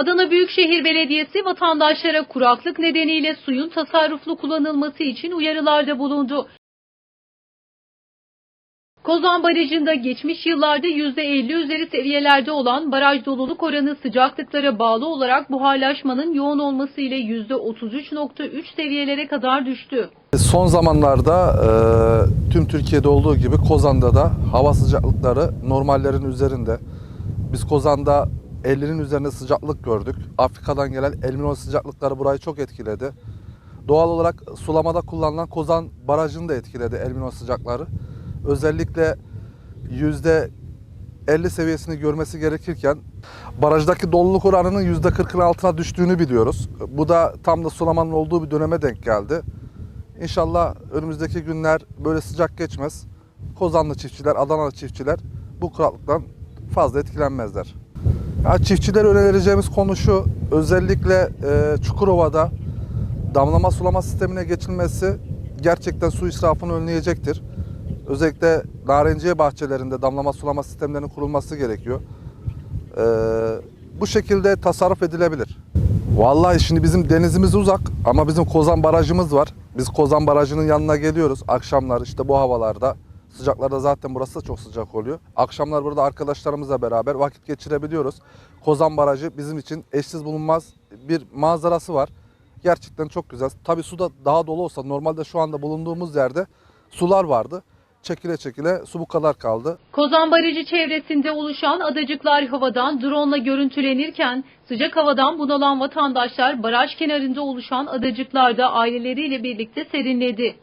Adana Büyükşehir Belediyesi vatandaşlara kuraklık nedeniyle suyun tasarruflu kullanılması için uyarılarda bulundu. Kozan Barajı'nda geçmiş yıllarda %50 üzeri seviyelerde olan baraj doluluk oranı sıcaklıklara bağlı olarak buharlaşmanın yoğun olması ile %33.3 seviyelere kadar düştü. Son zamanlarda e, tüm Türkiye'de olduğu gibi Kozan'da da hava sıcaklıkları normallerin üzerinde. Biz Kozan'da 50'nin üzerinde sıcaklık gördük. Afrika'dan gelen El Niño sıcaklıkları burayı çok etkiledi. Doğal olarak sulamada kullanılan Kozan Barajı'nı da etkiledi El Niño sıcakları. Özellikle yüzde 50 seviyesini görmesi gerekirken barajdaki doluluk oranının %40'ın altına düştüğünü biliyoruz. Bu da tam da sulamanın olduğu bir döneme denk geldi. İnşallah önümüzdeki günler böyle sıcak geçmez. Kozanlı çiftçiler, Adanalı çiftçiler bu kuraklıktan fazla etkilenmezler. Ya çiftçilere önereceğimiz konu şu, özellikle e, Çukurova'da damlama sulama sistemine geçilmesi gerçekten su israfını önleyecektir. Özellikle narenciye bahçelerinde damlama sulama sistemlerinin kurulması gerekiyor. Ee, bu şekilde tasarruf edilebilir. Vallahi şimdi bizim denizimiz uzak ama bizim Kozan Barajımız var. Biz Kozan Barajı'nın yanına geliyoruz akşamlar işte bu havalarda. Sıcaklarda zaten burası da çok sıcak oluyor. Akşamlar burada arkadaşlarımızla beraber vakit geçirebiliyoruz. Kozan Barajı bizim için eşsiz bulunmaz bir manzarası var. Gerçekten çok güzel. Tabii su da daha dolu olsa normalde şu anda bulunduğumuz yerde sular vardı. Çekile çekile su bu kadar kaldı. Kozan Barajı çevresinde oluşan adacıklar havadan drone ile görüntülenirken sıcak havadan bunalan vatandaşlar baraj kenarında oluşan adacıklarda aileleriyle birlikte serinledi.